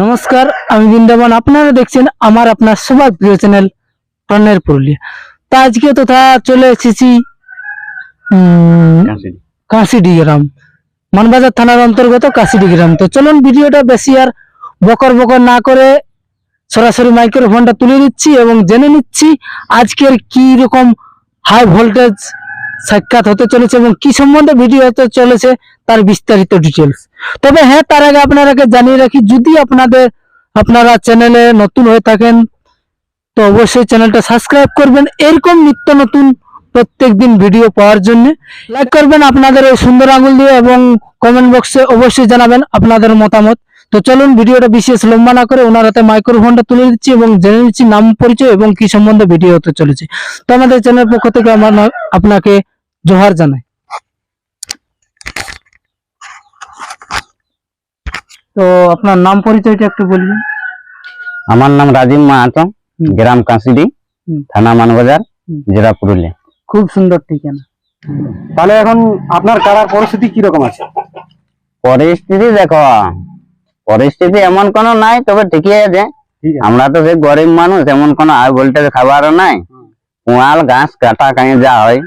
নমস্কার আমি বৃন্দাবন। আপনারা দেখছেন আমার আপনার সবার প্রিয় চ্যানেল টনের পুরুলিয়া। তা আজকে তথা চলে এসেছি কাশিডি। গ্রাম মানবাজার থানার অন্তর্গত কাশিডি গ্রাম তো চলুন ভিডিওটা বেশি আর বকর বকর না করে সরাসরি মাইক্রোফোনটা তুলে দিচ্ছি এবং জেনে নিচ্ছি আজকের কি রকম হাই ভোল্টেজ সাক্ষাৎ হতে চলেছে এবং কি সম্বন্ধে ভিডিও হতে চলেছে তার বিস্তারিত ডিটেলস তবে হ্যাঁ তার আগে আপনারাকে জানিয়ে রাখি, যদি আপনাদের, আপনারা চ্যানেলে নতুন হয়ে থাকেন, তো অবশ্যই চ্যানেলটা সাবস্ক্রাইব করবেন। এরকম নিত্য নতুন প্রত্যেক দিন ভিডিও পাওয়ার জন্য লাইক করবেন আপনাদের এই সুন্দর আঙুল দিয়ে এবং কমেন্ট বক্সে অবশ্যই জানাবেন আপনাদের মতামত। তো চলুন, ভিডিওটা বিশেষ লম্বা না করে ওনার হাতে মাইক্রোফোনটা তুলে দিচ্ছি এবং জেনে নিচ্ছি নাম, পরিচয় এবং কি সম্বন্ধে ভিডিও হতে চলেছে। তো আমাদের চ্যানেল পক্ষ থেকে আমার আপনাকে জোহার জানাই। তো আপনার নাম পরিচয়টা একটু বলবেন? আমার নাম রাজীব মাহাতো গ্রাম কাঁসিডি থানা মানবাজার জেলা পুরুলিয়া। খুব সুন্দর ঠিকানা। তাহলে এখন আপনার কারার পরিস্থিতি কীরকম আছে? পরিস্থিতি দেখো পরিস্থিতি এমন কোনো নাই তবে ঠিকই আছে। আমরা তো সেই গরিব মানুষ এমন কোনো হাই ভোল্টেজ খাবারও নাই। কুয়াল ঘাস কাটা কাঁয়ে যা হয়।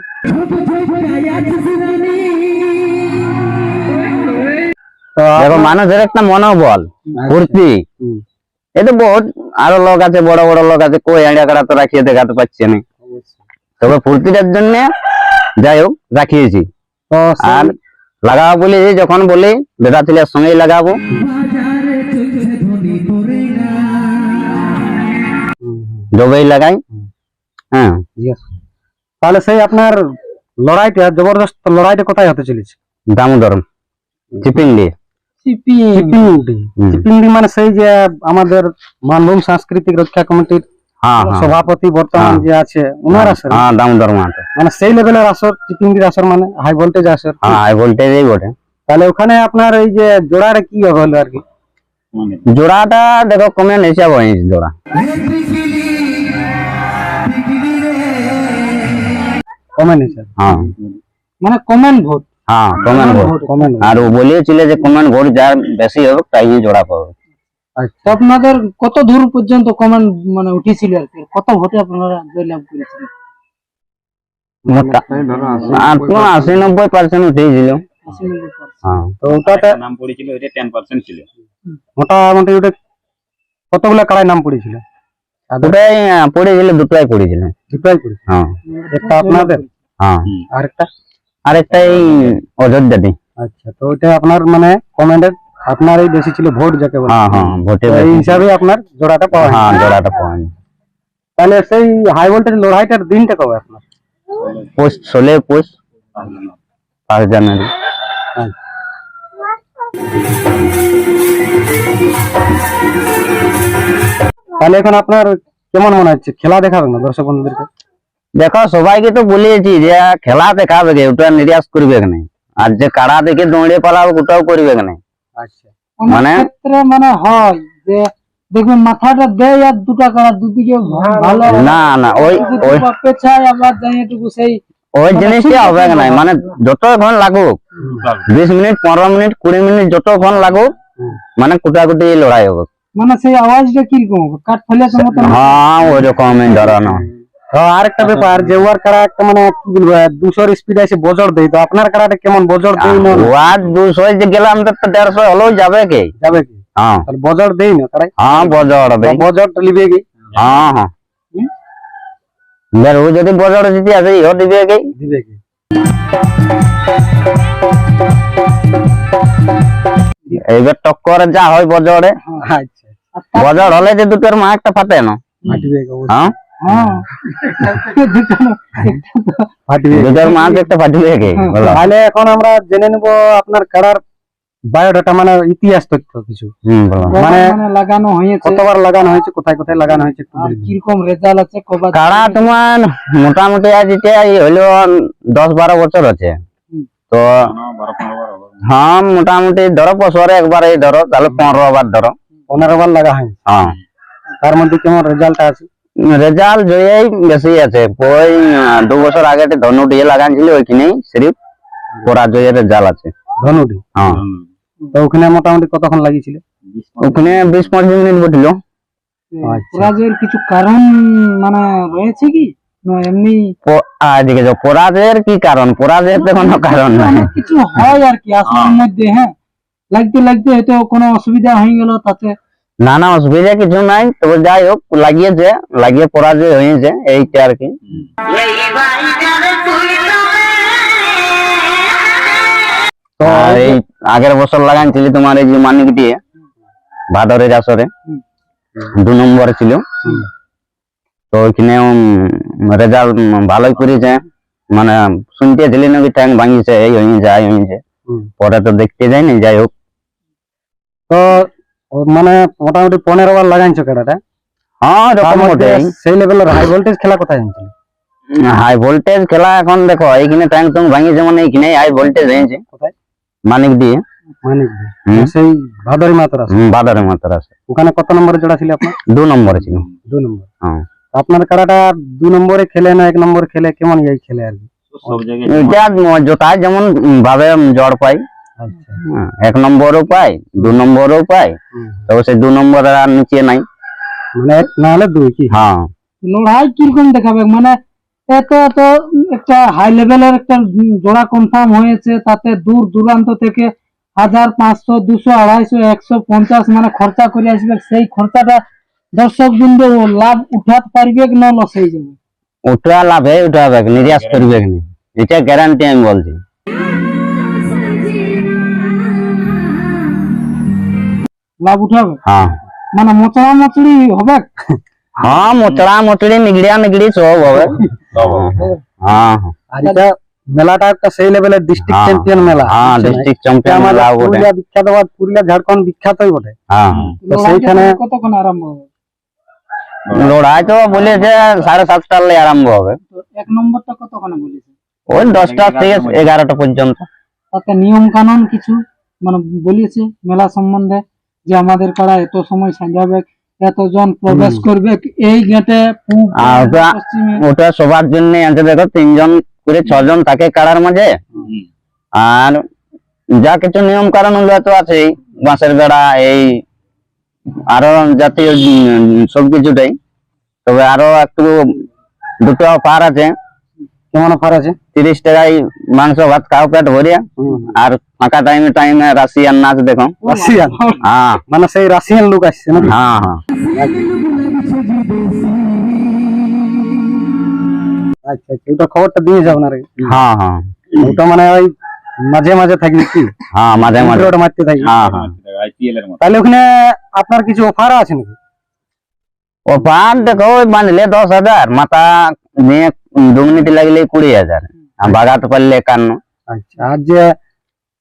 দেখো মানুষের একটা মনোবল ফুর্তি। হুম। এই তো বহুত আরও লোক আছে বড় বড় লোক আছে কই আড়িয়া কাটা তো রাখিয়ে দেখাতে পারছে না তবে ফুর্তিটার জন্য যাই হোক রাখিয়েছি। আর লাগাবো বলি যখন বলি বেটা ছেলের সঙ্গেই লাগাবো। জবেই লাগাই। হ্যাঁ। তাহলে সেই আপনার লড়াইটা জবরদস্ত লড়াইটা কোথায় হতে চলেছে? দামোদর চিপিংলি চিপিংডি চিপিংডি মানে সেই যে আমাদের মানভূম সাংস্কৃতিক রক্ষা কমিটির হ্যাঁ হ্যাঁ। সভাপতি বর্তমান হ্যাঁ। যে আছে ওনার আসর হ্যাঁ দামোদর মাঠে মানে সেই লেভেলের আসর চিপিংডির আসর মানে হাই ভোল্টেজ আসর। হ্যাঁ হাই ভোল্টেজই বটে। তাহলে ওখানে আপনার এই যে জোড়াটা কি হবে হলো আর কি? জোড়াটা দেখো কমে হিসাব হয়েছে জোড়া। কমেন হিসাবে হ্যাঁ। মানে কমেন্ট ভোট। হ্যাঁ কমেন্ট ভোট। কমেন আর ও বলিয়েছিল যে কমেন্ট ভোট যার বেশি হবে তাই জোড়া পাবে। তো আপনাদের কত দূর পর্যন্ত কমেন্ট মানে উঠেছিল আর কি? কত ভোটে আপনারা জয়লাভ করেছিলেন? মোটা আর আশি নব্বই পার্সেন্ট উঠেছিল। হ্যাঁ। তো ওটাতে নাম পড়েছিল ওইটা টেন পার্সেন্ট ছিল। মোটামুটি ওটা কতগুলো কাড়াই নাম পড়েছিল? দুটাই পড়েছিল দুটাই পড়েছিল। দুটাই পড়েছিল? হ্যাঁ। একটা আপনাদের? হ্যাঁ। আর একটা এই অযোধ্যাতে। আচ্ছা তো ওইটা আপনার মানে কমেন্টের আপনার এই বেশি ছিল ভোট যাকে বলে। হ্যাঁ হ্যাঁ ভোটে এই হিসাবে আপনার জোড়াটা পাওয়া হ্যাঁ জোড়াটা পাওয়া তাহলে সেই হাই ভোল্টেজ লড়াইটার দিনটা কবে আপনার? পোস্ট ষোলো পোস্ট জানুয়ারি। তাহলে এখন আপনার কেমন মনে হচ্ছে? খেলা দেখাবেন না দর্শক বন্ধুদেরকে? দেখো সবাইকে তো বলিয়েছি যে খেলা দেখাবে কে ওটা নিরাশ করবে না আর যে কাড়া দেখে দৌড়ে পালাবে ওটাও করবে না আচ্ছা অনেক মানে- ক্ষেত্রে মানে হয় যে দেখবেন মাথাটা দেয় আর দুটা কারা দুদিকে ভা- ভালো না না ওই ওই পেছায় আবার যাই একটু সেই ওই জিনিসটা হবে না মানে যতক্ষণ লাগুক বিশ মিনিট পনেরো মিনিট কুড়ি মিনিট যতক্ষণ লাগুক মানে কুটাকুটি লড়াই হবে মানে সেই আওয়াজটা কীরকম হবে কাঠ ফেলে মতো না? হ্যাঁ ওই রকমই ধরানো তো আরেকটা ব্যাপার যে ওয়ার একটা মানে কি বলব দুশোর স্পিড আছে বজর দেয় তো আপনার কেমন বজর দেই না ওয়াট দুশো যে গেলাম তো দেড়শো হলেও যাবে কে? যাবে কি? হ্যাঁ। বজর দেই না হ্যাঁ বজর হবে বজরটা লিবে কি? হ্যাঁ হ্যাঁ। ও যদি বজর আসে ইহ দিবে কে? দিবে কি? এইবার টক্কর যা হয় বজরে। আচ্ছা। বজর হলে যে দুটোর মা একটা ফাটে না। হ্যাঁ। হ্যাঁ তাহলে এখন আমরা জেনে নেব আপনার কারার বায়োডাটা মানে ইতিহাস তথ্য কিছু। মানে- মানে লাগানো হয়েছে? কতবার লাগানো হয়েছে কোথায় কোথায় লাগানো হয়েছে। কীরকম রেজাল্ট আছে কাড়া তোমার মোটামুটি আজ এটা এই হলো দশ বারো বছর আছে। তো হ্যাঁ মোটামুটি ধরো বছরে একবার এই ধরো তাহলে পনেরো বার ধরো। পনেরো বার লাগা হয়েছে। হ্যাঁ। তার মধ্যে কেমন রেজাল্ট আছে? রেজাল্ট জয়েই বেশি আছে। ওই দু বছর আগে একটা ধনু লাগানছিল ওইখানেই সিরিফ পরাজয়ের রেজাল্ট আছে। ধনুটি? হ্যাঁ। তো ওখানে মোটামুটি কতক্ষণ লাগিয়েছিল? ওখানে বিশ পঁচিশ মিনিট বটিল আচ্ছা। পরাজয়ের কিছু কারণ মানে রয়েছে কি? এমনি এদিকে যাও। পরাজয়ের কি কারণ? পরাজয়ের তো কোনো কারণ নাই। কিছু হয় আর কি আসমানের মধ্যে হ্যাঁ। লাগতে লাগতে হয়তো কোনো অসুবিধা হয়ে গেল তাতে না না অসুবিধা কিছু নাই। তবে যাই হোক লাগিয়েছে লাগিয়ে পরাজয় হয়েছে এইটা আর কি। এই আগের বছর লাগাইছিলি তোমার এই যে মানিক দিয়ে ভাদরের আসরে দু নম্বর ছিল। তো ওইখানে রেজাল্ট ভালোই করেছে। মানে শুনতে শুনতেছিলি নাকি ট্যাঙ্ক ভাঙিছে এই হয়েছে এই হয়েছে। পরে তো দেখতে যায়নি যাই হোক। তো মানে মোটামুটি পনেরো বার লাগাইছো কেটাটা হ্যাঁ সেই লেভেলের হাই ভোল্টেজ খেলা কোথায় জানছিল হাই ভোল্টেজ খেলা এখন দেখো এইখানে ট্যাঙ্ক টুঙ্ক ভাঙিছে মানে এইখানে হাই ভোল্টেজ হয়েছে কোথায়? মানিক দিয়ে। মানে হুম। সেই ভাদরি মাতার আছে। মাত্র আছে। ওখানে কত নম্বরে জোড়া ছিল আপনার? দু নম্বরে ছিল। দু নম্বর। হ্যাঁ। আপনার কাড়াটা দু নম্বরে খেলে না এক নম্বরে খেলে কেমন এই খেলে আর কি? সব জায়গায় এটা যেমন ভাবে জড় পাই এক নম্বরও পাই দু নম্বরও পাই তবে সেই দু নম্বর আর নিচে নাই। মানে এক না হলে দুই কি? হ্যাঁ। লড়াই কীরকম দেখাবে? মানে এত এত একটা হাই লেভেলের একটা জোড়া কনফার্ম হয়েছে তাতে দূর দূরান্ত থেকে হাজার পাঁচশো দুশো আড়াইশো একশো পঞ্চাশ মানে খরচা করে আসবে। সেই খরচাটা দর্শক বিন্দু লাভ উঠাতে পারবে কি না লস হয়ে যাবে? ওটা লাভে ওটা হবে নিরাশ করবে না? এটা গ্যারান্টি আমি বলছি। লাভ উঠাবে। হ্যাঁ। মানে মোচড়া মোচড়ি হবে? হ্যাঁ মোচড়া মোচড়ি নিগড়িয়া নিগড়ি সব হবে। হ্যাঁ। মেলাটা একটা সেই লেভেলের ডিস্ট্রিক্ট। চ্যাম্পিয়ন মেলা হ্যাঁ ডিস্ট্রিক্ট চ্যাম্পিয়ন আমাদের লাভ পুরুলিয়া বিখ্যাত বা পুরুলিয়া ঝাড়খণ্ড বিখ্যাতই বটে। হ্যাঁ। তো সেইখানে- কতক্ষণ আরম্ভ হবে? লড়াই তো বলেছে সাড়ে সাতটার লাই আরম্ভ হবে। এক নম্বরটা কতক্ষণে বলেছে? ওই দশটা থেকে এগারোটা পর্যন্ত। তাতে নিয়ম কানুন কিছু মানে বলেছে মেলা সম্বন্ধে? যে আমাদের কারা এত সময় সাজাবে এতজন প্রবেশ করবে এই গেটে ওটা- ওটা সবার জন্য আছে দেখো তিনজন করে ছজন থাকে কারার মাঝে। আর যা কিছু নিয়ম কারণগুলো তো আছেই বাঁশের বেড়া এই আরও জাতীয় সবকিছুটাই তবে আরও একটু দুটো পার আছে। কেমন অফার আছে? তিরিশ টাকায় মাংস ভাত খাও পেট ভরিয়া। আর ফাঁকা টাইমে টাইমে রাশিয়ান নাচ দেখো রাশিয়ান হ্যাঁ। মানে সেই রাশিয়ান লোক আসছে নাকি? হ্যাঁ হ্যাঁ। আচ্ছা আচ্ছা ওটা খবরটা দিয়ে যাও না রে। হ্যাঁ হ্যাঁ। ওটা মানে ওই মাঝে মাঝে থাকবে কি? হ্যাঁ মাঝে মাঝে। ওটা মারতে থাকবে হ্যাঁ হ্যাঁ। আইপিএল এর মতো তাহলে ওখানে আপনার কিছু অফার আছে নাকি? অফার দেখো বাঁধলে দশ হাজার মাথা নিয়ে দু লাগলে কুড়ি হাজার আর বাগাতে পারলে একান্ন। আচ্ছা আর যে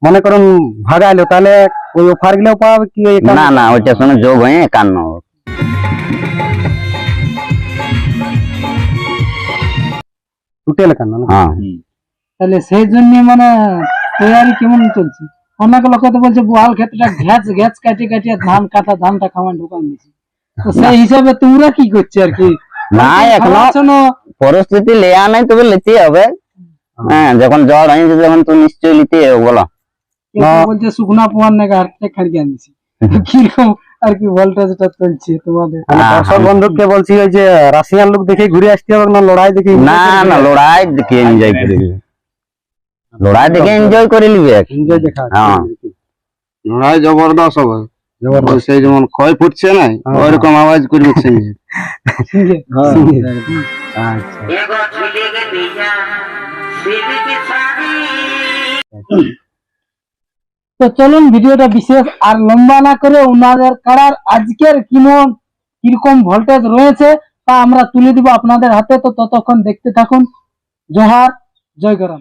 মনে করুন ভাগাইলো তাহলে ওই অফারগুলো পাবে কি না না ওইটার সঙ্গে যোগ হয়ে একান্ন। টোটাল কেন? হ্যাঁ। তাহলে সেই জন্য মানে তৈরি কেমন চলছে? অনেক লোক তো বলছে বোয়াল ক্ষেতটা ঘ্যাচ ঘ্যাচ কাটি কাটিয়ে ধান কাটা ধানটা খাওয়া ঢুকান দিছে তো সেই হিসাবে তোমরা কি করছ আর কি? না এখনও? পরিস্থিতি লেয়া নাই তবে নিতে হবে। হ্যাঁ। যখন জ্বর হয়েছে তখন তো নিশ্চয়ই নিতে হবে বলো। বলছে শুকনা পোয়ার নাকি খাড়িয়ে আনছি? কীরকম আর কি ভোল্টেজটা চলছে তোমাদের? হ্যাঁ, দর্শক বন্ধুকে বলছি ওই যে রাশিয়ান লোক দেখে ঘুরে আসতে হবে না লড়াই দেখে না না লড়াই দেখে এনজয় করে নিবে। লড়াই দেখে এনজয় করে নিবে। এনজয় দেখা হ্যাঁ। লড়াই জবরদস্ত হবে। সেই যেমন ক্ষয় ফুটছে না হ্যাঁ। ওইরকম আওয়াজ করবে সঙ্গে আচ্ছা। তো চলুন ভিডিওটা বিশেষ আর লম্বা না করে ওনাদের কারার আজকের কিমন কীরকম ভোল্টেজ রয়েছে তা আমরা তুলে দিব আপনাদের হাতে। তো ততক্ষণ দেখতে থাকুন। জোহার জয় গরম।